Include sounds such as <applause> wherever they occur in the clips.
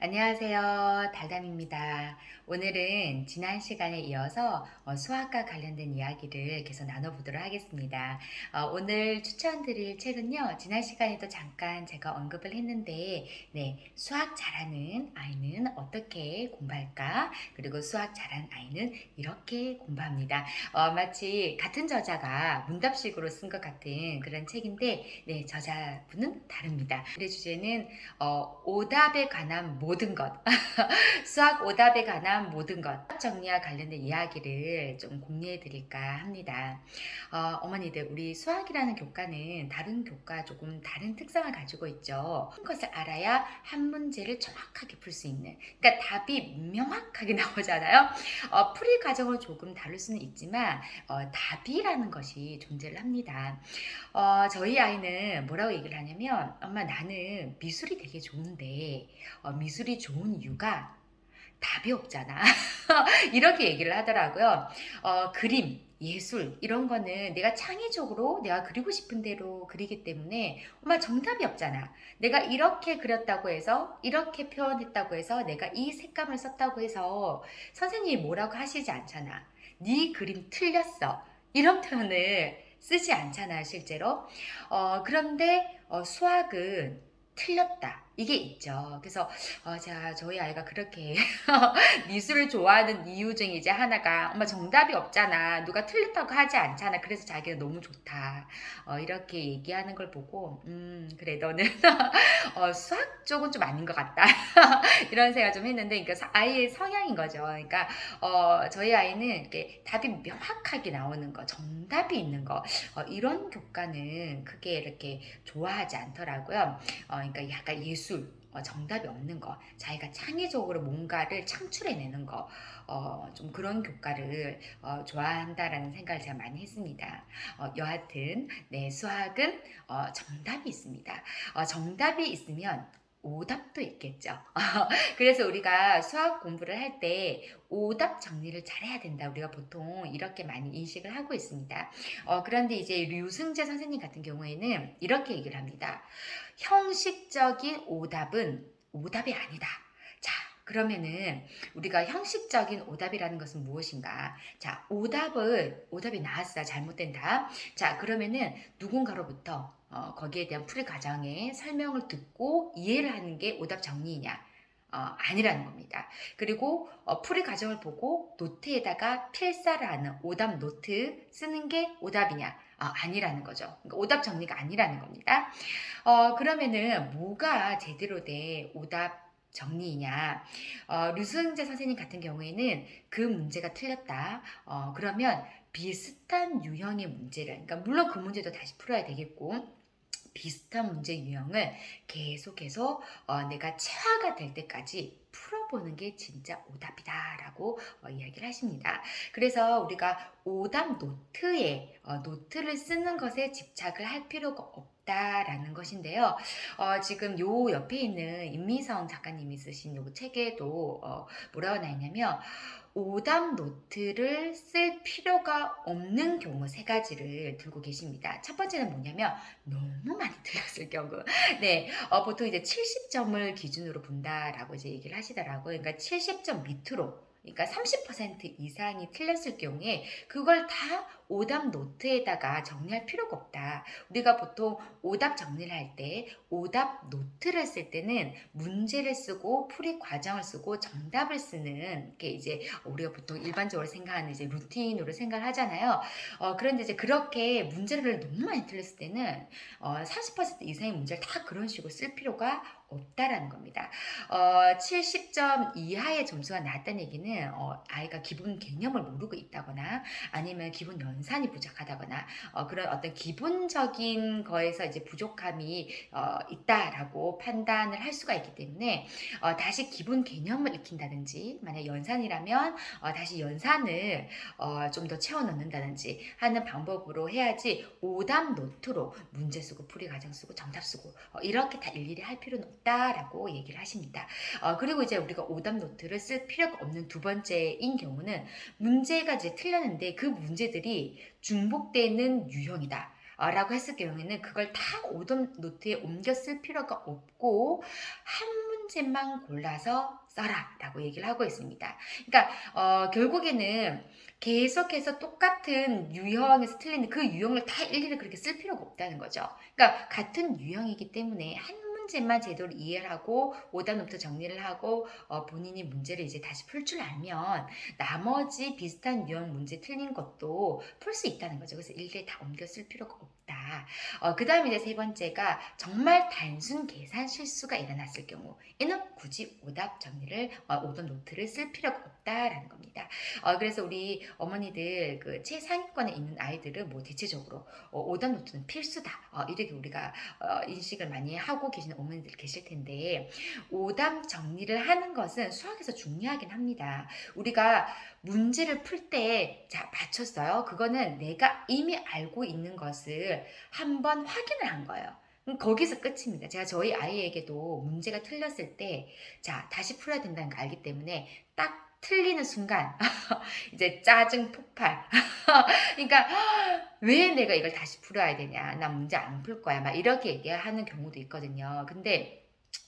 안녕하세요. 달담입니다. 오늘은 지난 시간에 이어서 어, 수학과 관련된 이야기를 계속 나눠보도록 하겠습니다. 어, 오늘 추천드릴 책은요, 지난 시간에도 잠깐 제가 언급을 했는데, 네, 수학 잘하는 아이는 어떻게 공부할까? 그리고 수학 잘하는 아이는 이렇게 공부합니다. 어, 마치 같은 저자가 문답식으로 쓴 것 같은 그런 책인데, 네, 저자분은 다릅니다. 오늘의 주제는 어, 오답에 관한 모든 것, <laughs> 수학 오답에 관한 모든 것 정리와 관련된 이야기를 좀 공유해 드릴까 합니다. 어, 어머니들, 우리 수학이라는 교과는 다른 교과 조금 다른 특성을 가지고 있죠. 한 것을 알아야 한 문제를 정확하게 풀 수 있는, 그러니까 답이 명확하게 <laughs> 나오잖아요. 어, 풀이 과정을 조금 다룰 수는 있지만 어, 답이라는 것이 존재를 합니다. 어, 저희 아이는 뭐라고 얘기를 하냐면, 엄마 나는 미술이 되게 좋은데, 어, 미술 이 좋은 이유가 답이 없잖아. <laughs> 이렇게 얘기를 하더라고요. 어, 그림, 예술, 이런 거는 내가 창의적으로 내가 그리고 싶은 대로 그리기 때문에 엄마 정답이 없잖아. 내가 이렇게 그렸다고 해서, 이렇게 표현했다고 해서, 내가 이 색감을 썼다고 해서 선생님이 뭐라고 하시지 않잖아. 네 그림 틀렸어. 이런 표현을 쓰지 않잖아요, 실제로. 어, 그런데 어, 수학은 틀렸다. 이게 있죠. 그래서 어, 제가 저희 아이가 그렇게 <laughs> 미술을 좋아하는 이유 중에 이제 하나가 엄마 정답이 없잖아. 누가 틀렸다고 하지 않잖아. 그래서 자기는 너무 좋다. 어, 이렇게 얘기하는 걸 보고 음 그래 너는 <laughs> 어, 수학 쪽은 좀 아닌 것 같다. <laughs> 이런 생각 좀 했는데 그러니까 사- 아이의 성향인 거죠. 그러니까 어, 저희 아이는 이렇게 답이 명확하게 나오는 거, 정답이 있는 거 어, 이런 교과는 크게 이렇게 좋아하지 않더라고요. 어, 그러니까 약간 예술. 어, 정답이 없는 거, 자기가 창의적으로 뭔가를 창출해내는 거, 어, 좀 그런 교과를 어, 좋아한다라는 생각을 제가 많이 했습니다. 어, 여하튼, 네, 수학은 어, 정답이 있습니다. 어, 정답이 있으면 오답도 있겠죠. <laughs> 그래서 우리가 수학 공부를 할 때 오답 정리를 잘해야 된다. 우리가 보통 이렇게 많이 인식을 하고 있습니다. 어, 그런데 이제 류승재 선생님 같은 경우에는 이렇게 얘기를 합니다. 형식적인 오답은 오답이 아니다. 자, 그러면은 우리가 형식적인 오답이라는 것은 무엇인가? 자, 오답을 오답이 나왔어. 잘못된 답. 자, 그러면은 누군가로부터 어, 거기에 대한 풀이 과정의 설명을 듣고 이해를 하는 게 오답 정리이냐? 어, 아니라는 겁니다. 그리고 어, 풀이 과정을 보고 노트에다가 필사를 하는 오답 노트 쓰는 게 오답이냐? 어, 아니라는 거죠. 그러니까 오답 정리가 아니라는 겁니다. 어, 그러면은 뭐가 제대로 된 오답 정리이냐? 어, 류승재 선생님 같은 경우에는 그 문제가 틀렸다. 어, 그러면 비슷한 유형의 문제를, 그러니까 물론 그 문제도 다시 풀어야 되겠고, 비슷한 문제 유형을 계속해서 어, 내가 체화가 될 때까지 풀어보는 게 진짜 오답이다라고 어, 이야기를 하십니다. 그래서 우리가 오답 노트에 어, 노트를 쓰는 것에 집착을 할 필요가 없 다라는 것인데요. 어, 지금 요 옆에 있는 임미성 작가님이 쓰신 요 책에도 어, 뭐라고 나있냐면 오답 노트를 쓸 필요가 없는 경우 세 가지를 들고 계십니다. 첫 번째는 뭐냐면 너무 많이 틀렸을 경우. <laughs> 네, 어, 보통 이제 70점을 기준으로 본다라고 이제 얘기를 하시더라고요. 그러니까 70점 밑으로. 그러니까 30% 이상이 틀렸을 경우에 그걸 다 오답 노트에다가 정리할 필요가 없다. 우리가 보통 오답 정리를 할 때 오답 노트를 쓸 때는 문제를 쓰고 풀이 과정을 쓰고 정답을 쓰는 게 이제 우리가 보통 일반적으로 생각하는 이제 루틴으로 생각을 하잖아요. 어, 그런데 이제 그렇게 문제를 너무 많이 틀렸을 때는 어, 40% 이상의 문제를 다 그런 식으로 쓸 필요가 없다라는 겁니다. 어, 70점 이하의 점수가 나왔다는 얘기는 어, 아이가 기본 개념을 모르고 있다거나 아니면 기본 연 산이 부족하다거나 어, 그런 어떤 기본적인 거에서 이제 부족함이 어, 있다라고 판단을 할 수가 있기 때문에 어, 다시 기본 개념을 익힌다든지 만약 연산이라면 어, 다시 연산을 어, 좀 더 채워 넣는다든지 하는 방법으로 해야지 오답 노트로 문제 쓰고 풀이 과정 쓰고 정답 쓰고 어, 이렇게 다 일일이 할 필요는 없다라고 얘기를 하십니다. 어, 그리고 이제 우리가 오답 노트를 쓸 필요가 없는 두 번째인 경우는 문제가 이제 틀렸는데 그 문제들이 중복되는 유형이다. 어, 라고 했을 경우에는 그걸 다 오답 노트에 옮겨 쓸 필요가 없고 한 문제만 골라서 써라 라고 얘기를 하고 있습니다. 그러니까 어, 결국에는 계속해서 똑같은 유형에서 틀리는 그 유형을 다 일일이 그렇게 쓸 필요가 없다는 거죠. 그러니까 같은 유형이기 때문에 한 문제만 제대로 이해를 하고 오답노트 정리를 하고 어, 본인이 문제를 이제 다시 풀 줄 알면 나머지 비슷한 유형 문제 틀린 것도 풀 수 있다는 거죠. 그래서 일일이 다쓸 필요가 없다. 어, 그 다음에 이제 세 번째가 정말 단순 계산 실수가 일어났을 경우 이는 굳이 오답 정리를 어, 오답 노트를 쓸 필요가 없다라는 겁니다. 어, 그래서 우리 어머니들 그 최상위권에 있는 아이들은 뭐 대체적으로 어, 오답 노트는 필수다. 어, 이렇게 우리가 어, 인식을 많이 하고 계시는 어머니들 계실 텐데 오답 정리를 하는 것은 수학에서 중요하긴 합니다. 우리가 문제를 풀 때 자 맞췄어요. 그거는 내가 이미 알고 있는 것을 한번 확인을 한 거예요. 거기서 끝입니다. 제가 저희 아이에게도 문제가 틀렸을 때, 자, 다시 풀어야 된다는 걸 알기 때문에 딱 틀리는 순간, <laughs> 이제 짜증 폭발. <laughs> 그러니까, 왜 내가 이걸 다시 풀어야 되냐. 나 문제 안 풀 거야. 막 이렇게 얘기하는 경우도 있거든요. 근데,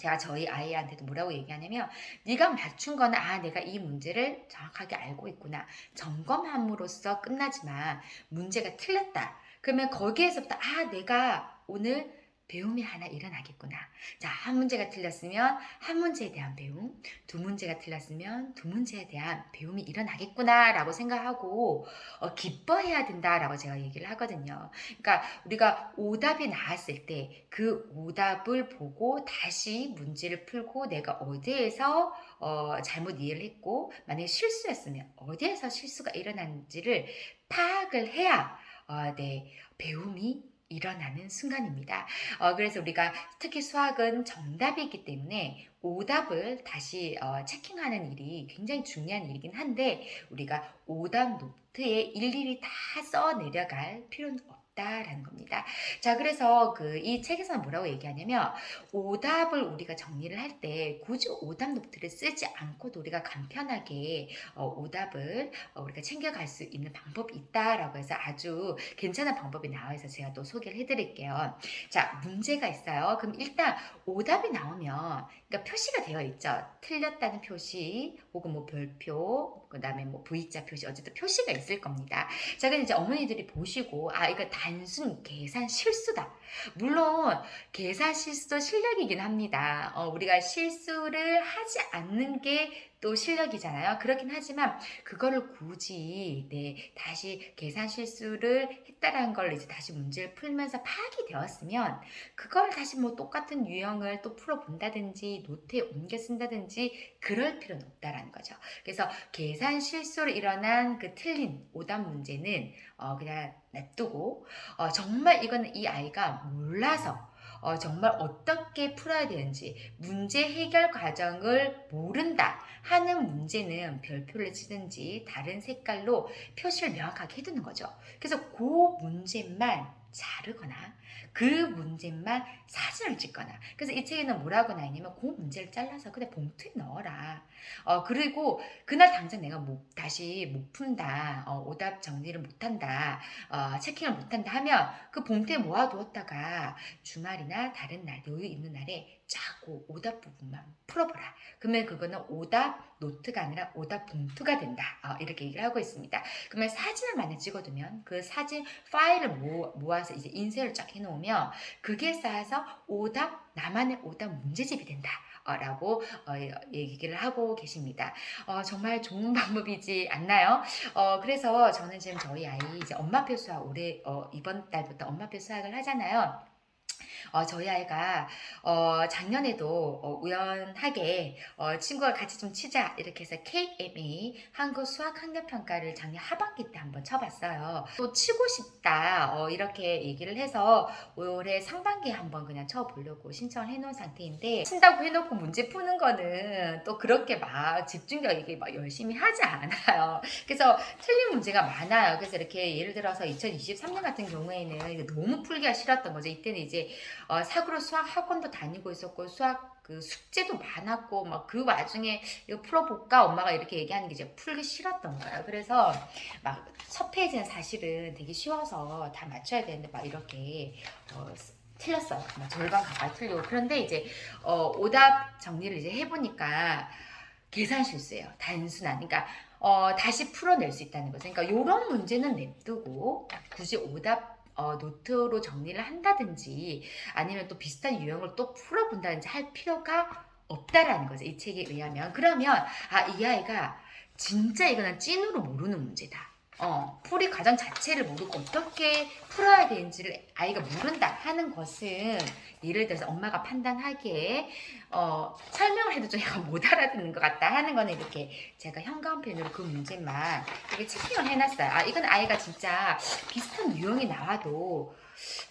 제가 저희 아이한테도 뭐라고 얘기하냐면 네가 맞춘 거는 아 내가 이 문제를 정확하게 알고 있구나. 점검함으로써 끝나지만 문제가 틀렸다. 그러면 거기에서부터 아 내가 오늘 배움이 하나 일어나겠구나. 자, 한 문제가 틀렸으면 한 문제에 대한 배움, 두 문제가 틀렸으면 두 문제에 대한 배움이 일어나겠구나라고 생각하고 어, 기뻐해야 된다라고 제가 얘기를 하거든요. 그러니까 우리가 오답이 나왔을 때 그 오답을 보고 다시 문제를 풀고 내가 어디에서 어, 잘못 이해를 했고 만약에 실수였으면 어디에서 실수가 일어났는지를 파악을 해야 어, 네, 배움이 일어나는 순간입니다. 어, 그래서 우리가 특히 수학은 정답이기 때문에 오답을 다시 어, 체킹하는 일이 굉장히 중요한 일이긴 한데 우리가 오답 노트에 일일이 다 써 내려갈 필요는 없 다라는 겁니다. 자, 그래서 그 이 책에서는 뭐라고 얘기하냐면 오답을 우리가 정리를 할 때 굳이 오답 노트를 쓰지 않고도 우리가 간편하게 어, 오답을 어, 우리가 챙겨갈 수 있는 방법이 있다라고 해서 아주 괜찮은 방법이 나와 있어서 제가 또 소개를 해드릴게요. 자, 문제가 있어요. 그럼 일단 오답이 나오면 그러니까 표시가 되어 있죠. 틀렸다는 표시 혹은 뭐 별표 그다음에 뭐 V자 표시 어쨌든 표시가 있을 겁니다. 자, 그럼 이제 어머니들이 보시고 아 이거 단순 계산 실수다. 물론 계산 실수도 실력이긴 합니다. 어, 우리가 실수를 하지 않는 게 또 실력이잖아요. 그렇긴 하지만 그거를 굳이 네, 다시 계산 실수를 했다라는 걸 이제 다시 문제를 풀면서 파악이 되었으면 그걸 다시 뭐 똑같은 유형을 또 풀어 본다든지 노트에 옮겨 쓴다든지 그럴 필요는 없다라는 거죠. 그래서 계산 실수로 일어난 그 틀린 오답 문제는 어, 그냥 냅두고 어, 정말 이거는 이 아이가 몰라서 어, 정말 어떻게 풀어야 되는지 문제 해결 과정을 모른다 하는 문제는 별표를 치든지 다른 색깔로 표시를 명확하게 해두는 거죠. 그래서 그 문제만 자르거나 그 문제만 사진을 찍거나. 그래서 이 책에는 뭐라고 나있냐면 그 문제를 잘라서 그냥 봉투에 넣어라. 어 그리고 그날 당장 내가 못 다시 못 푼다. 어, 오답 정리를 못한다. 어, 체킹을 못한다 하면 그 봉투에 모아두었다가 주말이나 다른 날 여유 있는 날에 자고 오답 부분만 풀어보라. 그러면 그거는 오답 노트가 아니라 오답 봉투가 된다. 어, 이렇게 얘기를 하고 있습니다. 그러면 사진을 많이 찍어두면 그 사진 파일을 모, 모아서 이제 인쇄를 쫙 해 놓으면 그게 쌓여서 오답 나만의 오답 문제집이 된다. 어, 라고 어, 얘기를 하고 계십니다. 어, 정말 좋은 <laughs> 방법이지 않나요? 어, 그래서 저는 지금 저희 아이 이제 엄마표 수학 올해 어, 이번 달부터 엄마표 수학을 하잖아요. 어, 저희 아이가 어, 작년에도 어, 우연하게 어, 친구가 같이 좀 치자 이렇게 해서 KMA 한국 수학 학력 평가를 작년 하반기 때 한번 쳐봤어요. 또 치고 싶다 어, 이렇게 얘기를 해서 올해 상반기에 한번 그냥 쳐보려고 신청을 해놓은 상태인데 친다고 해놓고 문제 푸는 거는 또 그렇게 막 집중력 있게 막 열심히 하지 않아요. 그래서 틀린 문제가 많아요. 그래서 이렇게 예를 들어서 2023년 같은 경우에는 이게 너무 풀기가 싫었던 거죠. 이때는 이제 어, 사구로 수학 학원도 다니고 있었고 수학 그 숙제도 많았고 막 그 와중에 이거 풀어볼까 엄마가 이렇게 얘기하는 게 이제 풀기 싫었던 거예요. 그래서 막첫 페이지는 사실은 되게 쉬워서 다 맞춰야 되는데 막 이렇게 어, 틀렸어요. 뭐 절반 가까이 틀리고 그런데 이제 어, 오답 정리를 이제 해보니까 계산 실수예요. 단순한. 그러니까 어, 다시 풀어낼 수 있다는 거죠. 그러니까 이런 문제는 냅두고 굳이 오답 어, 노트로 정리를 한다든지 아니면 또 비슷한 유형을 또 풀어본다든지 할 필요가 없다라는 거죠. 이 책에 의하면. 그러면 아, 이 아이가 진짜 이거는 찐으로 모르는 문제다. 어, 풀이 과정 자체를 모르고 어떻게 풀어야 되는지를 아이가 모른다 하는 것은 예를 들어서 엄마가 판단하기에 어, 설명을 해도 좀 <laughs> 약간 못 알아듣는 것 같다 하는 거는 이렇게 제가 현관펜으로 그 문제만 이렇게 체킹을 해놨어요. 아, 이건 아이가 진짜 비슷한 유형이 나와도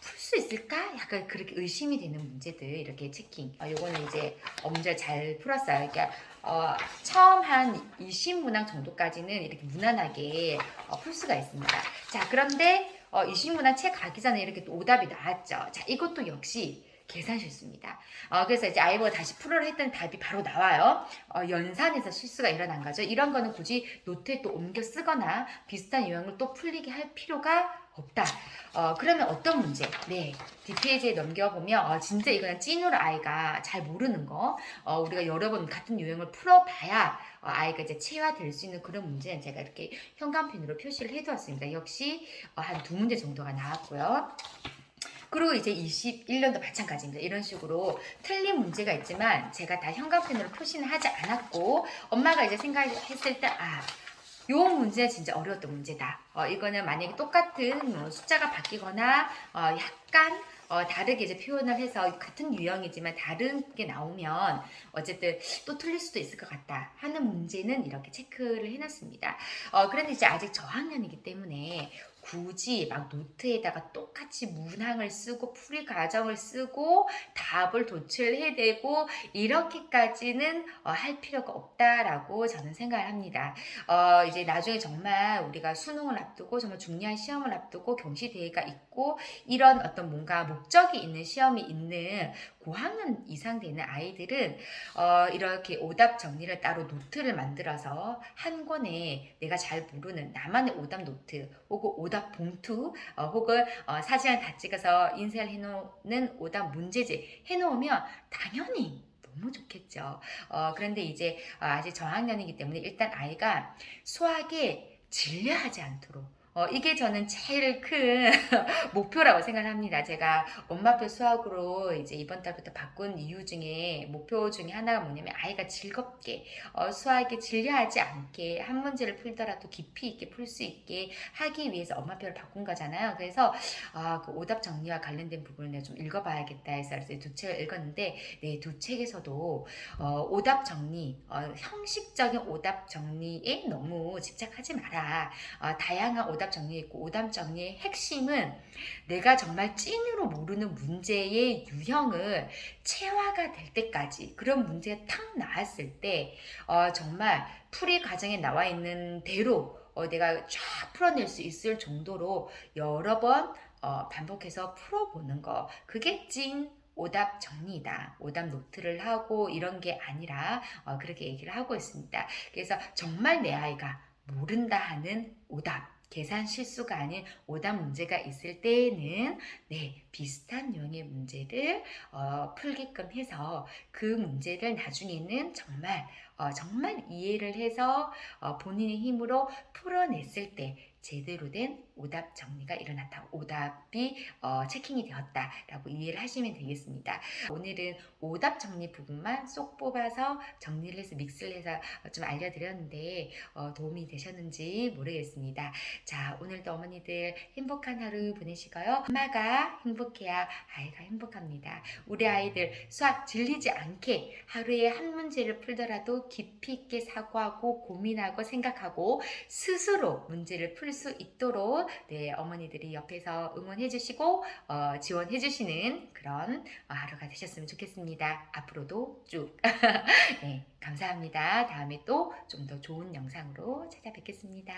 풀 수 있을까? 약간 그렇게 의심이 되는 문제들 이렇게 체킹. 어, 요거는 이제 엄절 잘 풀었어요. 그러니까 어, 처음 한 20문항 정도까지는 이렇게 무난하게 어, 풀 수가 있습니다. 자, 그런데 어, 20문항 책 가기 전에 이렇게 또 오답이 나왔죠. 자, 이것도 역시 계산 실수입니다. 어, 그래서 이제 아이보가 다시 풀어를 했더니 답이 바로 나와요. 어, 연산에서 실수가 일어난 거죠. 이런 거는 굳이 노트에 또 옮겨 쓰거나 비슷한 유형을 또 풀리게 할 필요가 없다. 어, 그러면 어떤 문제? 네. 뒷페이지에 넘겨보면, 어, 진짜 이거는 찐으로 아이가 잘 모르는 거, 어, 우리가 여러 번 같은 유형을 풀어봐야 어, 아이가 이제 체화될 수 있는 그런 문제는 제가 이렇게 현관펜으로 표시를 해두었습니다. 역시 어, 한두 문제 정도가 나왔고요. 그리고 이제 21년도 마찬가지입니다. 이런 식으로 틀린 문제가 있지만 제가 다 현관펜으로 표시는 하지 않았고 엄마가 이제 생각했을 때 아, 요 문제 진짜 어려웠던 문제다. 어, 이거는 만약에 똑같은 뭐 숫자가 바뀌거나 어, 약간 어, 다르게 이제 표현을 해서 같은 유형이지만 다른 게 나오면 어쨌든 또 틀릴 수도 있을 것 같다 하는 문제는 이렇게 체크를 해놨습니다. 어, 그런데 이제 아직 저학년이기 때문에 굳이 막 노트에다가 똑같이 문항을 쓰고 풀이 과정을 쓰고 답을 도출해내고 이렇게까지는 어, 할 필요가 없다라고 저는 생각을 합니다. 어, 이제 나중에 정말 우리가 수능을 앞두고 정말 중요한 시험을 앞두고 경시 대회가 있고 이런 어떤 뭔가 목적이 있는 시험이 있는 고학년 이상 되는 아이들은 어, 이렇게 오답 정리를 따로 노트를 만들어서 한 권에 내가 잘 모르는 나만의 오답 노트 혹은 오답 봉투 어, 혹은 어, 사진을 다 찍어서 인쇄를 해놓는 오답 문제집 해놓으면 당연히 너무 좋겠죠. 어, 그런데 이제 어, 아직 저학년이기 때문에 일단 아이가 수학에 질려하지 않도록 어, 이게 저는 제일 큰 <laughs> 목표라고 생각합니다. 제가 엄마표 수학으로 이제 이번 달부터 바꾼 이유 중에 목표 중에 하나가 뭐냐면 아이가 즐겁게 어, 수학에 질려하지 않게 한 문제를 풀더라도 깊이 있게 풀 수 있게 하기 위해서 엄마표를 바꾼 거잖아요. 그래서 아, 그 오답 정리와 관련된 부분을 내가 좀 읽어봐야겠다 해서 두 책을 읽었는데 네, 두 책에서도 어, 오답 정리, 어, 형식적인 오답 정리에 너무 집착하지 마라. 어, 다양한 오답 정리 있고 오답 정리의 핵심은 내가 정말 찐으로 모르는 문제의 유형을 체화가 될 때까지 그런 문제가 탁 나왔을 때 어, 정말 풀이 과정에 나와 있는 대로 어, 내가 쫙 풀어낼 수 있을 정도로 여러 번 어, 반복해서 풀어보는 거 그게 찐 오답 정리다. 오답 노트를 하고 이런 게 아니라 어, 그렇게 얘기를 하고 있습니다. 그래서 정말 내 아이가 모른다 하는 오답. 계산 실수가 아닌 오답 문제가 있을 때에는 네 비슷한 유형의 문제를 어, 풀게끔 해서 그 문제를 나중에는 정말 어, 정말 이해를 해서 어, 본인의 힘으로 풀어냈을 때 제대로 된 오답 정리가 일어났다. 오답이 어, 체킹이 되었다라고 이해를 하시면 되겠습니다. 오늘은 오답 정리 부분만 쏙 뽑아서 정리를 해서 믹스를 해서 좀 알려드렸는데 어, 도움이 되셨는지 모르겠습니다. 자, 오늘도 어머니들 행복한 하루 보내시고요. 엄마가 행복 해야 아이가 행복합니다. 우리 아이들 수학 질리지 않게 하루에 한 문제를 풀더라도 깊이 있게 사고하고 고민하고 생각하고 스스로 문제를 풀 수 있도록 네, 어머니들이 옆에서 응원해 주시고 어, 지원해 주시는 그런 어, 하루가 되셨으면 좋겠습니다. 앞으로도 쭉. <laughs> 네, 감사합니다. 다음에 또 좀 더 좋은 영상으로 찾아뵙겠습니다.